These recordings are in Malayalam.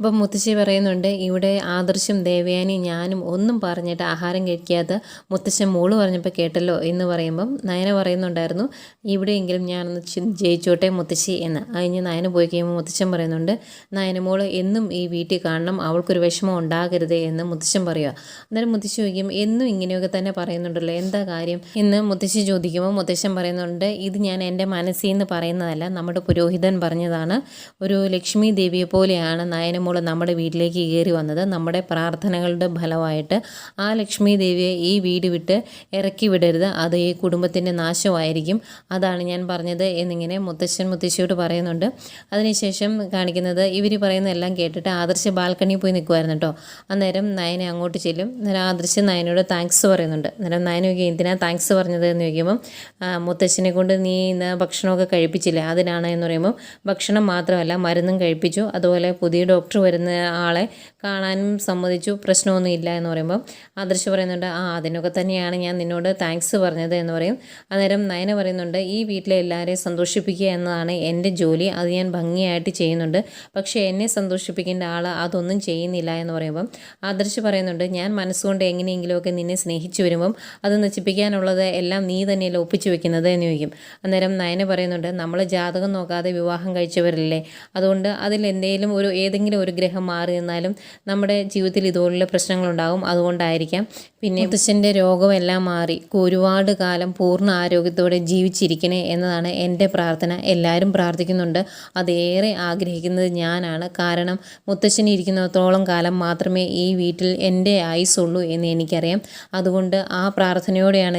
അപ്പം മുത്തശ്ശി പറയുന്നുണ്ട് ഇവിടെ ആദർശം ദേവയാനി ഞാനും ഒന്നും പറഞ്ഞിട്ട് ആഹാരം കഴിക്കാതെ മുത്തശ്ശൻ മോൾ പറഞ്ഞപ്പോൾ കേട്ടല്ലോ എന്ന് പറയുമ്പം നയന പറയുന്നുണ്ടായിരുന്നു ഇവിടെയെങ്കിലും ഞാനൊന്ന് ജയിച്ചോട്ടെ മുത്തശ്ശി എന്ന്. കഴിഞ്ഞ് നയന പോയി കഴിയുമ്പോൾ മുത്തശ്ശൻ പറയുന്നുണ്ട് നയന മോൾ എന്നും ഈ വീട്ടിൽ കാണണം അവൾക്കൊരു വിഷമം ഉണ്ടാകരുത് എന്ന് മുത്തശ്ശൻ പറയുക അന്നേരം മുത്തശ്ശി ചോദിക്കും എന്നും ഇങ്ങനെയൊക്കെ തന്നെ പറയുന്നുണ്ടല്ലോ എന്താ കാര്യം? എന്ന് മുത്തശ്ശി ചോദിക്കുമ്പോൾ മുത്തശ്ശൻ പറയുന്നുണ്ട് ഇത് ഞാൻ എന്റെ മനസ്സിൽ നിന്ന് പറയുന്നതല്ല നമ്മുടെ പുരോഹിതൻ പറഞ്ഞതാണ് ഒരു ലക്ഷ്മി ദേവിയെ പോലെയാണ് നയനമോൾ നമ്മുടെ വീട്ടിലേക്ക് കയറി വന്നത് നമ്മുടെ പ്രാർത്ഥനകളുടെ ഫലമായിട്ട് ആ ലക്ഷ്മി ദേവിയെ ഈ വീട് വിട്ട് ഇറക്കി വിടരുത്. അത് ഈ കുടുംബത്തിന്റെ നാശമായിരിക്കും. അതാണ് ഞാൻ പറഞ്ഞത് എന്നിങ്ങനെ മുത്തശ്ശൻ മുത്തശ്ശിയോട് പറയുന്നുണ്ട്. അതിനുശേഷം കാണിക്കുന്നത് ഇവർ പറയുന്നതെല്ലാം കേട്ടിട്ട് ആദർശ ബാൽക്കണിയിൽ പോയി നിൽക്കുമായിരുന്നു കേട്ടോ. അന്നേരം നയനെ അങ്ങോട്ട് ചെല്ലും. അന്നേരം ആദർശ നയനോട് താങ്ക്സ് പറയുന്നുണ്ട്. അന്നേരം നയന ചോദിക്കും എന്തിനാ താങ്ക്സ് പറഞ്ഞത്? എന്ന് ചോദിക്കുമ്പം "ആ, മുത്തശ്ശനെ കൊണ്ട് നീ ഇന്ന് ഭക്ഷണമൊക്കെ കഴിപ്പിച്ചില്ലേ? അതിനാണ് എന്ന് പറയുമ്പോൾ ഭക്ഷണം മാത്രമല്ല മരുന്നും കഴിപ്പിച്ചു. അതുപോലെ പുതിയ ഡോക്ടർ വരുന്ന ആളെ കാണാനും സമ്മതിച്ചു. പ്രശ്നമൊന്നും ഇല്ല എന്ന് പറയുമ്പോൾ ആദർശ് പറയുന്നുണ്ട് ആ അതിനൊക്കെ തന്നെയാണ് ഞാൻ നിന്നോട് താങ്ക്സ് പറഞ്ഞത് എന്ന് പറയും. അന്നേരം നയന പറയുന്നുണ്ട് ഈ വീട്ടിലെ എല്ലാവരെയും സന്തോഷിപ്പിക്കുക എന്നതാണ് എന്റെ ജോലി അത് ഞാൻ ഭംഗിയായിട്ട് ചെയ്യുന്നുണ്ട്. പക്ഷേ എന്നെ സന്തോഷിപ്പിക്കേണ്ട ആൾ അതൊന്നും ചെയ്യുന്നില്ല എന്ന് പറയുമ്പം ആദർശ് പറയുന്നുണ്ട് ഞാൻ മനസ്സുകൊണ്ട് എങ്ങനെയെങ്കിലുമൊക്കെ നിന്നെ സ്നേഹിച്ചു വരുമ്പം അത് നശിപ്പിക്കാനുള്ളത് എല്ലാം നീ തന്നെയല്ലേ ഒപ്പിച്ചു വെക്കുന്നത് എന്ന് ചോദിക്കും. അന്നേരം നയന പറയുന്നുണ്ട് നമ്മൾ ജാതകം നോക്കാതെ വിവാഹം കഴിച്ചവരല്ലേ? അതുകൊണ്ട് അതിൽ എന്തെങ്കിലും ഒരു ഏതെങ്കിലും ഒരു ഗ്രഹം മാറി നിന്നാലും നമ്മുടെ ജീവിതത്തിൽ ഇതുപോലുള്ള പ്രശ്നങ്ങളുണ്ടാകും അതുകൊണ്ടായിരിക്കാം. പിന്നെ മുത്തശ്ശന്റെ രോഗമെല്ലാം മാറി ഒരുപാട് കാലം പൂർണ ആരോഗ്യത്തോടെ ജീവിച്ചിരിക്കണേ എന്നതാണ് എന്റെ പ്രാർത്ഥന. എല്ലാവരും പ്രാർത്ഥിക്കുന്നുണ്ട്. അതേറെ ആഗ്രഹിക്കുന്നത് ഞാനാണ്. കാരണം മുത്തശ്ശൻ ഇരിക്കുന്നിടത്തോളം കാലം മാത്രമേ ഈ വീട്ടിൽ എന്റെ ആയുസുള്ളൂ എന്ന് എനിക്കറിയാം. അതുകൊണ്ട് ആ പ്രാർത്ഥനയോടെയാണ്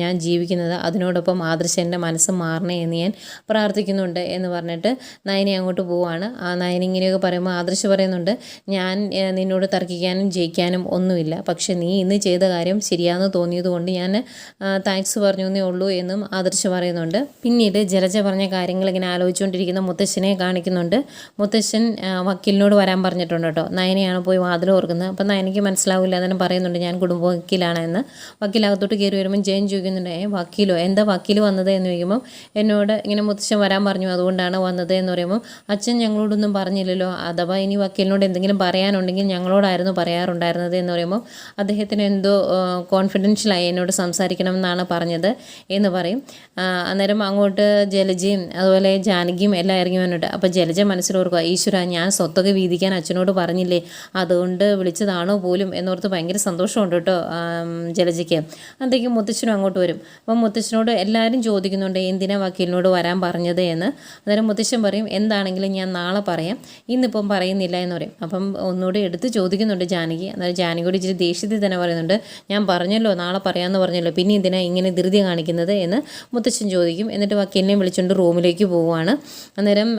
ഞാൻ ജീവിക്കുന്നത്. അതിനോടൊപ്പം ആദർശന്റെ മനസ്സ് മാറണേ എന്ന് ഞാൻ പ്രാർത്ഥിക്കുന്നുണ്ട് എന്ന് പറഞ്ഞിട്ട് നയനെ അങ്ങോട്ട് പോവാണ്. ആ നയനിങ്ങനെയൊക്കെ പറയുമ്പോൾ ആദർശ് പറയുന്നുണ്ട് ഞാൻ നിന്നോട് തർക്കിക്കാനും ജയിക്കാനും ഒന്നുമില്ല. പക്ഷെ നീ ഇന്ന് ചെയ്ത കാര്യം ശരിയാണെന്ന് തോന്നിയത് കൊണ്ട് ഞാൻ താങ്ക്സ് പറഞ്ഞു എന്നേ ഉള്ളൂ എന്നും ആദർശ് പറയുന്നുണ്ട്. പിന്നീട് ജലജ പറഞ്ഞ കാര്യങ്ങൾ ഇങ്ങനെ ആലോചിച്ചുകൊണ്ടിരിക്കുന്ന മുത്തശ്ശനെ കാണിക്കുന്നുണ്ട്. മുത്തശ്ശൻ വക്കീലിനോട് വരാൻ പറഞ്ഞിട്ടുണ്ട് കേട്ടോ. നയനയാണ് പോയി വാതിൽ ഓർക്കുന്നത്. അപ്പം നയനയ്ക്ക് മനസ്സിലാവില്ല എന്നും പറയുന്നുണ്ട് ഞാൻ കുടുംബ വക്കീലാണ് എന്ന്. വക്കീലകത്തോട്ട് കയറി വരുമ്പോൾ ജയൻ ചോദിക്കുന്നുണ്ട് ഏ വക്കീലോ? എന്താ വക്കീൽ വന്നത്? എന്ന് ചോദിക്കുമ്പോൾ എന്നോട് ഇങ്ങനെ മുത്തശ്ശൻ വരാൻ പറഞ്ഞു അതുകൊണ്ടാണ് വന്നത് എന്ന് പറയുമ്പോൾ അച്ഛൻ ഞങ്ങളോടൊന്നും പറഞ്ഞില്ലല്ലോ അഥവാ ഇനി വക്കീലിനോട് എന്തെങ്കിലും പറയാനുണ്ടെങ്കിൽ ഞങ്ങളോടായിരുന്നു പറയാറുണ്ടായിരുന്നത് എന്ന് പറയുമ്പോൾ അദ്ദേഹത്തിന് എന്തോ കോൺഫിഡൻഷ്യലായി എന്നോട് സംസാരിക്കണം എന്നാണ് പറഞ്ഞത് എന്ന് പറയും. അന്നേരം അങ്ങോട്ട് ജലജയും അതുപോലെ ജാനകിയും എല്ലാം ഇറങ്ങി വന്നിട്ട് അപ്പോൾ ജലജ മനസ്സിലോർക്കുക ഈശ്വര ഞാൻ സ്വത്തൊക്കെ വീതിക്കാൻ അച്ഛനോട് പറഞ്ഞില്ലേ? അതുകൊണ്ട് വിളിച്ചതാണോ പോലും? എന്നോർത്ത് ഭയങ്കര സന്തോഷമുണ്ട് കേട്ടോ ജലജയ്ക്ക് അന്നേക്കും മുത്തച്ഛനും അങ്ങോട്ട് വരും. അപ്പം മുത്തച്ഛനോട് എല്ലാവരും ചോദിക്കുന്നുണ്ട് എന്തിനാ വക്കീലിനോട് വരാൻ പറഞ്ഞത്? എന്ന്. അന്നേരം മുത്തച്ഛൻ പറയും എന്താണെങ്കിലും ഞാൻ നാളെ പറയാം. ഇന്നിപ്പം പറയുന്നില്ല എന്ന് പറയും. അപ്പം ഒന്നുകൂടെ എടുത്ത് ചോദിക്കുന്നുണ്ട് ജാനകി. എന്നാൽ ജാനകിയോട് ഇച്ചിരി ദേഷ്യത്തിൽ തന്നെ പറയുന്നുണ്ട് ഞാൻ പറഞ്ഞല്ലോ നാളെ പറയാമെന്ന് പറഞ്ഞല്ലോ പിന്നെ ഇതിനെ ഇങ്ങനെ ധൃതി കാണിക്കുന്നത്? എന്ന് മുത്തശ്ശൻ ചോദിക്കും. എന്നിട്ട് വക്കീലിനെയും വിളിച്ചുകൊണ്ട് റൂമിലേക്ക് പോവുകയാണ് അന്നേരം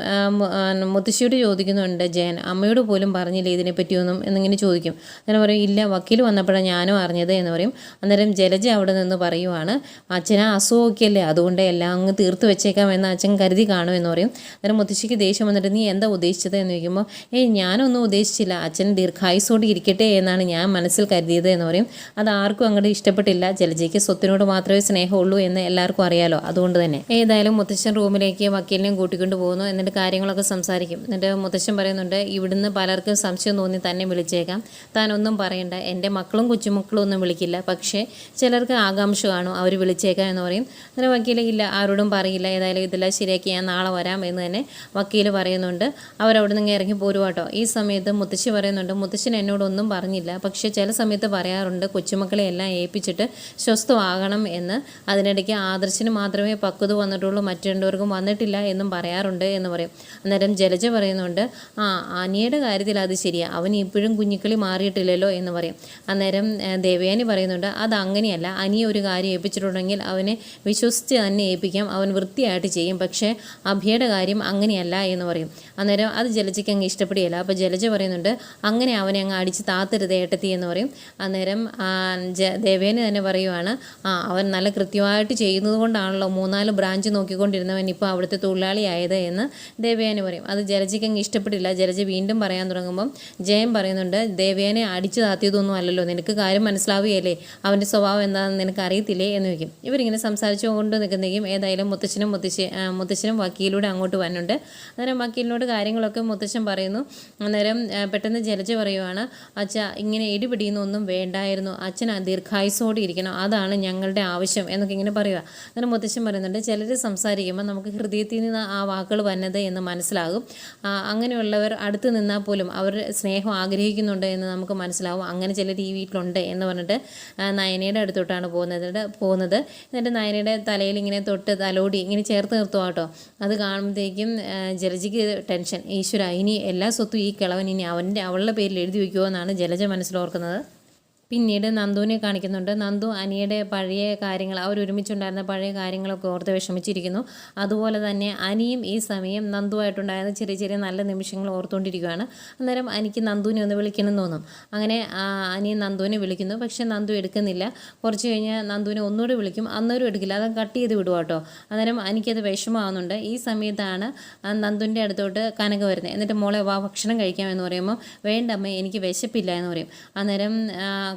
മുത്തശ്ശിയോട് ചോദിക്കുന്നുണ്ട് ജയൻ അമ്മയോട് പോലും പറഞ്ഞില്ല ഇതിനെപ്പറ്റിയൊന്നും? എന്നിങ്ങനെ ചോദിക്കും. അന്നേരം പറയും ഇല്ല വക്കീൽ വന്നപ്പോഴാണ് ഞാനും അറിഞ്ഞത് എന്ന് പറയും. അന്നേരം ജലജ അവിടെ നിന്ന് പറയുവാണ് അച്ഛനാ അസുഖമൊക്കെയല്ലേ അതുകൊണ്ട് എല്ലാം അങ്ങ് തീർത്ത് വെച്ചേക്കാം എന്ന് അച്ഛൻ കരുതി കാണുമെന്ന് പറയും. അന്നേരം മുത്തശ്ശിക്ക് ദേഷ്യം വന്നിട്ട് നീ എന്താ ഉദ്ദേശിച്ചത്? എന്ന് ചോദിക്കുമ്പോൾ ഏയ് ഞാനൊന്നും ഉദ്ദേശിച്ചില്ല. അച്ഛൻ ദീർഘായുസോട് ഇരിക്കട്ടെ എന്നാണ് ഞാൻ മനസ്സിൽ കരുതിയത് എന്ന് പറയും. അത് ആർക്കും അങ്ങോട്ട് ഇഷ്ടപ്പെട്ടില്ല. ജലജയ്ക്ക് സ്വത്തിനോട് മാത്രമേ സ്നേഹമുള്ളൂ എന്ന് എല്ലാവർക്കും അറിയാലോ. അതുകൊണ്ട് തന്നെ. ഏതായാലും മുത്തശ്ശൻ റൂമിലേക്ക് വക്കീലിനെയും കൂട്ടിക്കൊണ്ട് പോകുന്നു. എന്നിട്ട് കാര്യങ്ങളൊക്കെ സംസാരിക്കും. എന്നിട്ട് മുത്തശ്ശൻ പറയുന്നുണ്ട് ഇവിടുന്ന് പലർക്കും സംശയം തോന്നി തന്നെ വിളിച്ചേക്കാം. താൻ ഒന്നും പറയണ്ട. എന്റെ മക്കളും കൊച്ചുമക്കളും ഒന്നും വിളിക്കില്ല. പക്ഷേ ചിലർക്ക് ആകാംക്ഷ കാണും. അവർ വിളിച്ചേക്കാം എന്ന് പറയും. അങ്ങനെ വക്കീൽ ഇല്ല ആരോടും പറയില്ല. ഏതായാലും ഇതെല്ലാം ശരിയാക്കി ഞാൻ നാളെ വരാം. എന്ന് തന്നെ വക്കീൽ പറയുന്നുണ്ട്. അവരവിടെ നിന്ന് ഇറങ്ങി പോരുവാട്ടോ ഈ സമയത്ത് മുത്തശ്ശി പറയുന്നുണ്ട് മുത്തശ്ശൻ എന്നോടൊന്നും പറഞ്ഞില്ല. പക്ഷേ ചില സമയത്ത് പറയാറുണ്ട് കൊച്ചുമക്കളെ എല്ലാം ഏൽപ്പിച്ചിട്ട് സ്വസ്ഥമാകണം എന്ന്. അതിനിടയ്ക്ക് ആദർശിന് മാത്രമേ പക്വത വന്നിട്ടുള്ളൂ മറ്റു രണ്ടുപേർക്കും വന്നിട്ടില്ല എന്നും പറയാറുണ്ട് എന്ന് പറയും. അന്നേരം ജലജ പറയുന്നുണ്ട് ആ അനിയുടെ കാര്യത്തിൽ അത് ശരിയാണ് അവൻ ഇപ്പോഴും കുഞ്ഞിക്കളി മാറിയിട്ടില്ലല്ലോ എന്ന് പറയും. അന്നേരം ദേവയാനി പറയുന്നുണ്ട് അത് അങ്ങനെയല്ല. അനിയെ ഒരു കാര്യം ഏൽപ്പിച്ചിട്ടുണ്ടെങ്കിൽ അവനെ വിശ്വസിച്ച് തന്നെ ഏൽപ്പിക്കാം. അവൻ വൃത്തിയായിട്ട് ചെയ്യും. പക്ഷേ അഭിയുടെ കാര്യം അങ്ങനെയല്ല എന്ന് പറയും. അന്നേരം അത് ജലജയ്ക്ക് അങ്ങ് ഇഷ്ടപ്പെടുകയില്ല പറ്റുകയില്ല അപ്പോൾ ജലജ പറയുന്നുണ്ട് അങ്ങനെ അവനെ അങ്ങ് അടിച്ച് താത്തരുത് ഏട്ടത്തി എന്ന് പറയും. അന്നേരം ദേവേന് തന്നെ പറയുവാണ് ആ അവൻ നല്ല കൃത്യമായിട്ട് ചെയ്യുന്നത് കൊണ്ടാണല്ലോ മൂന്നാൽ ബ്രാഞ്ച് നോക്കിക്കൊണ്ടിരുന്നവൻ ഇപ്പോൾ അവിടുത്തെ തൊഴിലാളിയായത് എന്ന് ദേവയാനി പറയും. അത് ജലജയ്ക്ക് അങ്ങ് ഇഷ്ടപ്പെട്ടില്ല. ജലജ വീണ്ടും പറയാൻ തുടങ്ങുമ്പം ജയൻ പറയുന്നുണ്ട് ദേവേനെ അടിച്ചു താത്തിയതൊന്നും അല്ലല്ലോ. നിനക്ക് കാര്യം മനസ്സിലാവുകയല്ലേ? അവന്റെ സ്വഭാവം എന്താണെന്ന് നിനക്ക് അറിയത്തില്ലേ? എന്ന് ചോദിക്കും. ഇവരിങ്ങനെ സംസാരിച്ചു കൊണ്ട് നിൽക്കുന്നതെങ്കിൽ ഏതായാലും മുത്തച്ഛനും മുത്തശ്ശി മുത്തശ്ശനും വക്കീലൂടെ അങ്ങോട്ട് വന്നുണ്ട് അന്നേരം വക്കീലിനോട് കാര്യങ്ങളൊക്കെ മുത്തശ്ശൻ പറയുന്നു. അന്നേരം പെട്ടെന്ന് ജലജ പറയുവാണ് അച്ഛ ഇങ്ങനെ ഇടിപിടിയുന്നൊന്നും വേണ്ടായിരുന്നു. അച്ഛൻ ദീർഘായുസോടെ ഇരിക്കണം. അതാണ് ഞങ്ങളുടെ ആവശ്യം. എന്നൊക്കെ ഇങ്ങനെ പറയുക അന്നേരം മുത്തശ്ശൻ പറയുന്നുണ്ട് ചിലർ സംസാരിക്കുമ്പോൾ നമുക്ക് ഹൃദയത്തിൽ നിന്ന് ആ വാക്കുകൾ വന്നത് എന്ന് മനസ്സിലാകും. അങ്ങനെയുള്ളവർ അടുത്ത് നിന്നാൽ പോലും അവർ സ്നേഹം ആഗ്രഹിക്കുന്നുണ്ട് എന്ന് നമുക്ക് മനസ്സിലാവും. അങ്ങനെ ചിലർ ഈ വീട്ടിലുണ്ട് എന്ന് പറഞ്ഞിട്ട് നയനയുടെ അടുത്തോട്ടാണ് പോകുന്നത്. പോകുന്നത്. എന്നിട്ട് നയനയുടെ തലയിൽ ഇങ്ങനെ തൊട്ട് തലോടി ഇങ്ങനെ ചേർത്ത് നിർത്തുക കേട്ടോ. അത് കാണുമ്പോഴത്തേക്കും ജലജിക്ക് ടെൻഷൻ. ഈശ്വര ഇനി എല്ലാ സ്വത്തും ഈ കിളവൻ ഇനി അവന്റെ അവളുടെ പേരിൽ എഴുതി വയ്ക്കുമോ എന്നാണ് ജലജ മനസ്സിലോർക്കുന്നത്. പിന്നീട് നന്ദുവിനെ കാണിക്കുന്നുണ്ട്. നന്ദു അനിയുടെ പഴയ കാര്യങ്ങൾ അവർ ഒരുമിച്ചുണ്ടായിരുന്ന പഴയ കാര്യങ്ങളൊക്കെ ഓർത്ത് വിഷമിച്ചിരിക്കുന്നു. അതുപോലെ തന്നെ അനിയും ഈ സമയം നന്ദുവായിട്ടുണ്ടായിരുന്ന ചെറിയ ചെറിയ നല്ല നിമിഷങ്ങൾ ഓർത്തുകൊണ്ടിരിക്കുകയാണ്. അന്നേരം അനിക്ക് നന്ദുവിനെ ഒന്ന് വിളിക്കണം തോന്നും. അങ്ങനെ അനിയും അനി നന്ദുവിനെ വിളിക്കുന്നു. പക്ഷേ നന്ദു എടുക്കുന്നില്ല. കുറച്ച് കഴിഞ്ഞ് നന്ദുവിനെ ഒന്നുകൂടി വിളിക്കും. അന്നേരം എടുക്കില്ല. അത് കട്ട് ചെയ്ത് വിടുക കേട്ടോ. അന്നേരം എനിക്കത് വിഷമമാകുന്നുണ്ട് ഈ സമയത്താണ് നന്ദുവിന്റെ അടുത്തോട്ട് കനക വരുന്നത്. എന്നിട്ട് മോളെ വാ ഭക്ഷണം കഴിക്കാമെന്ന് പറയുമ്പോൾ വേണ്ട അമ്മ എനിക്ക് വിശപ്പില്ല എന്ന് പറയും. അന്നേരം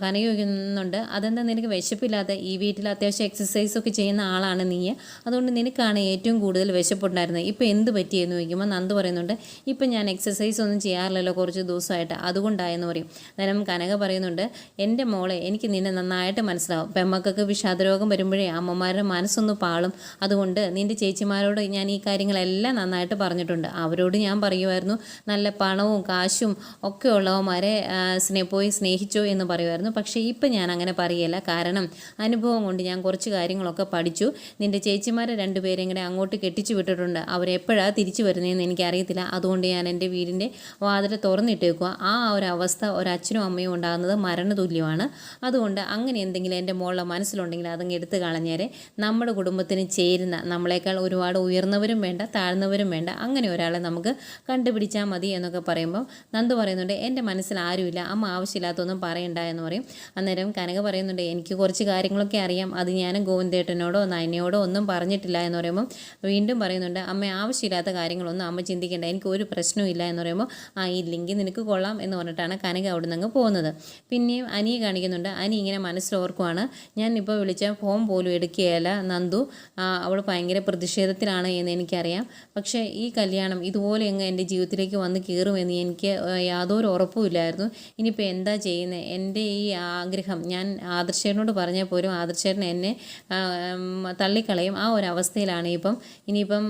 കനക അതെന്താ നിനക്ക് വിശപ്പില്ലാത്ത ഈ വീട്ടിൽ അത്യാവശ്യം എക്സസൈസ് ഒക്കെ ചെയ്യുന്ന ആളാണ് നീ? അതുകൊണ്ട് നിനക്കാണ് ഏറ്റവും കൂടുതൽ വിശപ്പുണ്ടായിരുന്നത്. ഇപ്പം എന്ത് പറ്റിയെന്ന് ചോദിക്കുമ്പോൾ നന്ദ് പറയുന്നുണ്ട് ഇപ്പം ഞാൻ എക്സസൈസ് ഒന്നും ചെയ്യാറില്ലല്ലോ കുറച്ച് ദിവസമായിട്ട്. അതുകൊണ്ടായെന്ന് പറയും. നേരം കനക പറയുന്നുണ്ട് എന്റെ മോളെ എനിക്ക് നിന്നെ നന്നായിട്ട് മനസ്സിലാവും. പെമ്മക്കൊക്കെ വിഷാദരോഗം വരുമ്പോഴേ അമ്മമാരുടെ മനസ്സൊന്ന് പാളും. അതുകൊണ്ട് നിന്റെ ചേച്ചിമാരോട് ഞാൻ ഈ കാര്യങ്ങളെല്ലാം നന്നായിട്ട് പറഞ്ഞിട്ടുണ്ട്. അവരോട് ഞാൻ പറയുമായിരുന്നു. നല്ല പണവും കാശും ഒക്കെ ഉള്ളവന്മാരെ സ്നേ പോയി സ്നേഹിച്ചോ എന്ന് പറയുമായിരുന്നു. പക്ഷേ ഇപ്പം ഞാൻ അങ്ങനെ പറയല്ല. കാരണം അനുഭവം കൊണ്ട് ഞാൻ കുറച്ച് കാര്യങ്ങളൊക്കെ പഠിച്ചു. നിന്റെ ചേച്ചിമാരെ രണ്ടുപേരെയും കൂടെ അങ്ങോട്ട് കെട്ടിച്ചു വിട്ടിട്ടുണ്ട്. അവരെപ്പോഴാണ് തിരിച്ചു വരുന്നതെന്ന് എനിക്കറിയത്തില്ല. അതുകൊണ്ട് ഞാൻ എന്റെ വീടിന്റെ വാതിൽ തുറന്നിട്ടേക്കുക ആ ഒരു അവസ്ഥ ഒരച്ഛനും അമ്മയും ഉണ്ടാകുന്നത് മരണതുല്യമാണ്. അതുകൊണ്ട് അങ്ങനെ എന്തെങ്കിലും എന്റെ മോളുടെ മനസ്സിലുണ്ടെങ്കിൽ അതങ്ങ് എടുത്തു കളഞ്ഞേരെ. നമ്മുടെ കുടുംബത്തിന് ചേരുന്ന നമ്മളെക്കാൾ ഒരുപാട് ഉയർന്നവരും വേണ്ട താഴ്ന്നവരും വേണ്ട അങ്ങനെ ഒരാളെ നമുക്ക് കണ്ടുപിടിച്ചാൽ മതി എന്നൊക്കെ പറയുമ്പോൾ നന്ദു പറയുന്നുണ്ട് എന്റെ മനസ്സിൽ ആരുമില്ല. അമ്മ ആവശ്യമില്ലാത്തൊന്നും പറയണ്ട എന്ന് പറയും. അന്നേരം കനക പറയുന്നുണ്ട് എനിക്ക് കുറച്ച് കാര്യങ്ങളൊക്കെ അറിയാം. അത് ഞാൻ ഗോവിന്ദേട്ടനോടോ നയനയോടോ ഒന്നും പറഞ്ഞിട്ടില്ല. എന്ന് പറയുമ്പോൾ വീണ്ടും പറയുന്നുണ്ട് അമ്മ ആവശ്യമില്ലാത്ത കാര്യങ്ങളൊന്നും അമ്മ ചിന്തിക്കേണ്ട. എനിക്ക് ഒരു പ്രശ്നവും ഇല്ല. എന്ന് പറയുമ്പോൾ ആ ഇല്ലെങ്കിൽ നിനക്ക് കൊള്ളാം എന്ന് പറഞ്ഞിട്ടാണ് കനക അവിടെ നിന്ന് പോകുന്നത്. പിന്നെയും അനിയെ കാണിക്കുന്നുണ്ട് അനി ഇങ്ങനെ മനസ്സിലോർക്കുവാണ് ഞാൻ ഇപ്പോൾ വിളിച്ച ഫോൺ പോലും എടുക്കുകയല്ല നന്ദു. അവൾ ഭയങ്കര പ്രതിഷേധത്തിലാണ് എന്ന് എനിക്കറിയാം. പക്ഷേ ഈ കല്യാണം ഇതുപോലെ അങ്ങ് എന്റെ ജീവിതത്തിലേക്ക് വന്ന് കയറുമെന്ന് എനിക്ക് യാതൊരു ഉറപ്പുമില്ലായിരുന്നു ഇനിയിപ്പോൾ എന്താ ചെയ്യുന്നത്? എന്റെ ഈ ആഗ്രഹം. ഞാൻ ആദർശേനോട് പറഞ്ഞാൽ പോലും ആദർശേരൻ എന്നെ തള്ളിക്കളയും ആ ഒരു അവസ്ഥയിലാണ് ഇപ്പം. ഇനിയിപ്പം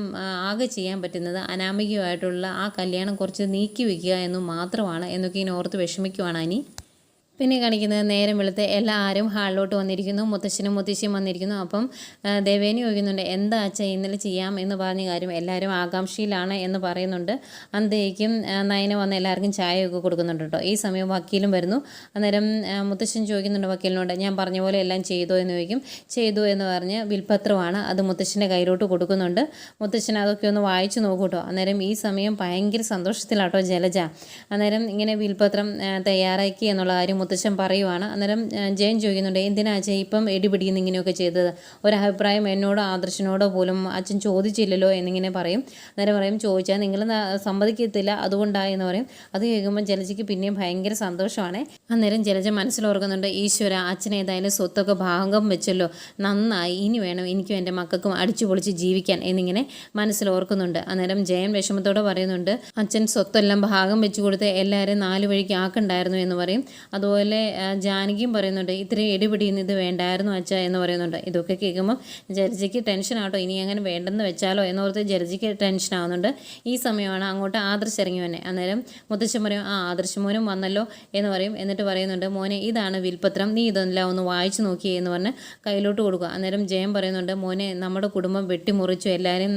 ആകെ ചെയ്യാൻ പറ്റുന്നത് അനാമികമായിട്ടുള്ള ആ കല്യാണം കുറച്ച് നീക്കി വയ്ക്കുക എന്ന് മാത്രമാണ് എന്നൊക്കെ ഇനി ഓർത്ത് വിഷമിക്കുവാണ് അനി. പിന്നെ കാണിക്കുന്നത് നേരം വെളുത്ത് എല്ലാവരും ഹാളിലോട്ട് വന്നിരിക്കുന്നു മുത്തശ്ശനും മുത്തശ്ശിയും വന്നിരിക്കുന്നു. അപ്പം ദേവേനി ചോദിക്കുന്നുണ്ട് എന്താ അച്ഛ ഇന്നലെ ചെയ്യാം? എന്ന് പറഞ്ഞ കാര്യം എല്ലാവരും ആകാംക്ഷയിലാണ് എന്ന് പറയുന്നുണ്ട്. അന്തേക്കും നയന വന്ന് എല്ലാവർക്കും ചായയൊക്കെ കൊടുക്കുന്നുണ്ട് കേട്ടോ. ഈ സമയം വക്കീലും വരുന്നു. അന്നേരം മുത്തശ്ശൻ ചോദിക്കുന്നുണ്ട് വക്കീലിനോട് ഞാൻ പറഞ്ഞ പോലെ എല്ലാം ചെയ്തോ? എന്ന് ചോദിക്കും. ചെയ്തു എന്ന് പറഞ്ഞ് വിൽപത്രമാണ് അത് മുത്തശ്ശന്റെ കയ്യിലോട്ട് കൊടുക്കുന്നുണ്ട്. മുത്തശ്ശൻ അതൊക്കെ ഒന്ന് വായിച്ചു നോക്കൂട്ടോ അന്നേരം ഈ സമയം ഭയങ്കര സന്തോഷത്തിലാട്ടോ ജലജ. അന്നേരം ഇങ്ങനെ വിൽപത്രം തയ്യാറാക്കി എന്നുള്ള കാര്യം മുത്തശ്ശൻ പറയുവാണ്. അന്നേരം ജയൻ ചോദിക്കുന്നുണ്ട് എന്തിനാ അച്ഛൻ ഇപ്പം എടിപിടിക്കുന്ന ഇങ്ങനെയൊക്കെ ചെയ്തത്? ഒരഭിപ്രായം എന്നോടോ ആദർശനോടോ പോലും അച്ഛൻ ചോദിച്ചില്ലല്ലോ എന്നിങ്ങനെ പറയും. അന്നേരം പറയും ചോദിച്ചാൽ നിങ്ങൾ സമ്മതിക്കത്തില്ല അതുകൊണ്ടായി എന്ന് പറയും. അത് കേൾക്കുമ്പോൾ ജലജയ്ക്ക് പിന്നെയും ഭയങ്കര സന്തോഷമാണ്. അന്നേരം ജലജ മനസ്സിലോർക്കുന്നുണ്ട് ഈശ്വര അച്ഛൻ ഏതായാലും സ്വത്തൊക്കെ ഭാഗം വെച്ചല്ലോ. നന്നായി ഇനി വേണം എനിക്കും എന്റെ മക്കൾക്കും അടിച്ചു പൊളിച്ച് ജീവിക്കാൻ എന്നിങ്ങനെ മനസ്സിലോർക്കുന്നുണ്ട്. അന്നേരം ജയൻ വിഷമത്തോടെ പറയുന്നുണ്ട് അച്ഛൻ സ്വത്തെല്ലാം ഭാഗം വെച്ചു കൊടുത്ത് എല്ലാവരും നാല് വഴിക്ക് ആക്കണ്ടായിരുന്നു എന്ന് പറയും. അതുപോലെ ജാനകിയും പറയുന്നുണ്ട് ഇത്രയും എടിപിടിയുന്ന ഇത് വേണ്ടായിരുന്നു അച്ഛ എന്ന് പറയുന്നുണ്ട്. ഇതൊക്കെ കേൾക്കുമ്പോൾ ജലജയ്ക്ക് ടെൻഷൻ ആട്ടോ ഇനി അങ്ങനെ വേണ്ടെന്ന് വെച്ചാലോ എന്നോർത്ത് ജലജയ്ക്ക് ടെൻഷൻ ആവുന്നുണ്ട്. ഈ സമയമാണ് അങ്ങോട്ട് ആദർശ് ഇറങ്ങി വന്നെ അന്നേരം മുത്തച്ഛൻ പറയും ആ ആദർശ് മോനും വന്നല്ലോ എന്ന് പറയും. എന്നിട്ട് പറയുന്നുണ്ട് മോനെ ഇതാണ് വിൽപത്രം. നീ ഇതെല്ലാം ഒന്ന് വായിച്ചു നോക്കിയേ എന്ന് പറഞ്ഞ് കയ്യിലോട്ട് കൊടുക്കുക. അന്നേരം ജയം പറയുന്നുണ്ട് മോനെ നമ്മുടെ കുടുംബം വെട്ടിമുറിച്ചു. എല്ലാവരും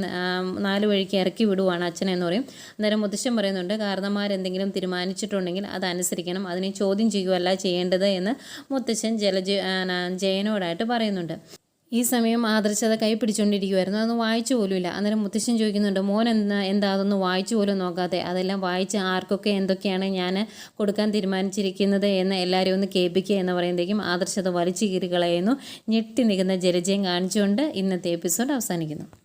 നാല് വഴിക്ക് ഇറക്കി വിടുവാണ് അച്ഛൻ എന്ന് പറയും. അന്നേരം മുത്തശ്ശൻ പറയുന്നുണ്ട് കാരണന്മാരെന്തെങ്കിലും തീരുമാനിച്ചിട്ടുണ്ടെങ്കിൽ അതനുസരിക്കണം. അതിനെ ചോദ്യം ചെയ്യുകയല്ല ചെയ്യേണ്ടത് എന്ന് മുത്തശ്ശൻ ജലജ ജയനോടായിട്ട് പറയുന്നുണ്ട്. ഈ സമയം ആദർശത കൈ പിടിച്ചുകൊണ്ടിരിക്കുമായിരുന്നു അതൊന്നും വായിച്ചു പോലുമില്ല. അന്നേരം മുത്തശ്ശൻ ചോദിക്കുന്നുണ്ട് മോൻ എന്താ എന്താ അതൊന്നും വായിച്ചു പോലും നോക്കാതെ അതെല്ലാം വായിച്ച് ആർക്കൊക്കെ എന്തൊക്കെയാണ് ഞാൻ കൊടുക്കാൻ തീരുമാനിച്ചിരിക്കുന്നത് എന്ന് എല്ലാവരും ഒന്ന് കേൾപ്പിക്കുക എന്ന് പറയുമ്പോഴേക്കും ആദർശത വലിച്ചു കീറി കളയുന്നു. ഞെട്ടി നിൽക്കുന്ന ജലജയം കാണിച്ചുകൊണ്ട് ഇന്നത്തെ എപ്പിസോഡ് അവസാനിക്കുന്നു.